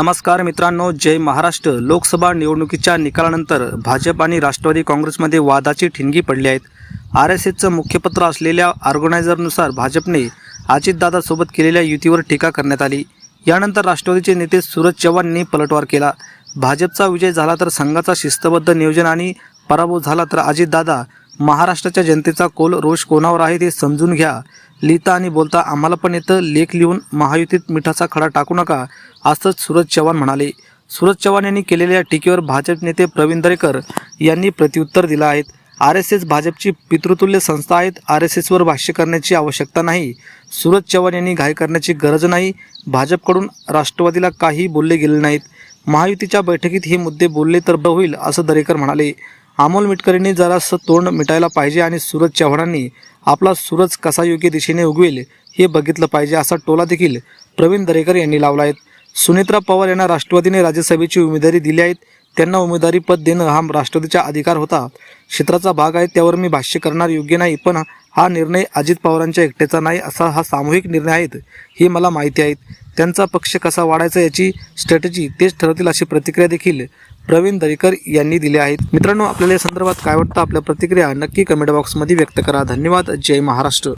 नमस्कार मित्रांनो जय महाराष्ट्र. लोकसभा निवडणुकीच्या निकालानंतर भाजप आणि राष्ट्रवादी काँग्रेसमध्ये वादाची ठिणगी पडली आहेत. आर एस एसचं मुख्यपत्र असलेल्या ऑर्गनायझरनुसार भाजपने अजितदादासोबत केलेल्या युतीवर टीका करण्यात आली. यानंतर राष्ट्रवादीचे नेते सूरज चव्हाण यांनी पलटवार केला. भाजपचा विजय झाला तर संघाचा शिस्तबद्ध नियोजन आणि पराभव झाला तर अजितदादा महाराष्ट्राच्या जनतेचा कोल रोष कोणावर आहे ते समजून घ्या. लिहिता आणि बोलता आम्हाला पण येतं. लेख लिहून महायुतीत मिठाचा खडा टाकू नका असंच सूरज चव्हाण म्हणाले. सूरज चव्हाण यांनी केलेल्या टीकेवर भाजप नेते प्रवीण दरेकर यांनी प्रत्युत्तर दिलं आहे आर एस एस भाजपची पितृतुल्य संस्था आहेत. आर एस एसवर भाष्य करण्याची आवश्यकता नाही. सूरज चव्हाण यांनी घाई करण्याची गरज नाही. भाजपकडून राष्ट्रवादीला काही बोलले गेले नाहीत. महायुतीच्या बैठकीत हे मुद्दे बोलले तर बरं होईल असं दरेकर म्हणाले. अमोल मिटकरींनी जरासं तोंड मिटायला पाहिजे आणि सूरज चव्हाणांनी आपला सूरज कसा योग्य दिशेने उगवेल हे बघितलं पाहिजे असा टोला देखील प्रवीण दरेकर यांनी लावला आहे. सुनेत्रा पवार यांना राष्ट्रवादीने राज्यसभेची उमेदवारी दिली आहे. त्यांना उमेदवारी पद देणं हा राष्ट्रवादीचा अधिकार होता. क्षेत्राचा भाग आहे त्यावर मी भाष्य करणार योग्य नाही पण हा निर्णय अजित पवारांच्या एकट्याचा नाही असा हा सामूहिक निर्णय आहेत हे मला माहिती आहेत. त्यांचा पक्ष कसा वाढायचा याची स्ट्रॅटेजी तेच ठरवतील अशी प्रतिक्रिया देखील प्रवीण दरेकर यांनी दिली आहेत मित्रांनो आपल्याला या संदर्भात काय वाटतं? आपल्या प्रतिक्रिया नक्की कमेंट बॉक्समध्ये व्यक्त करा. धन्यवाद. जय महाराष्ट्र.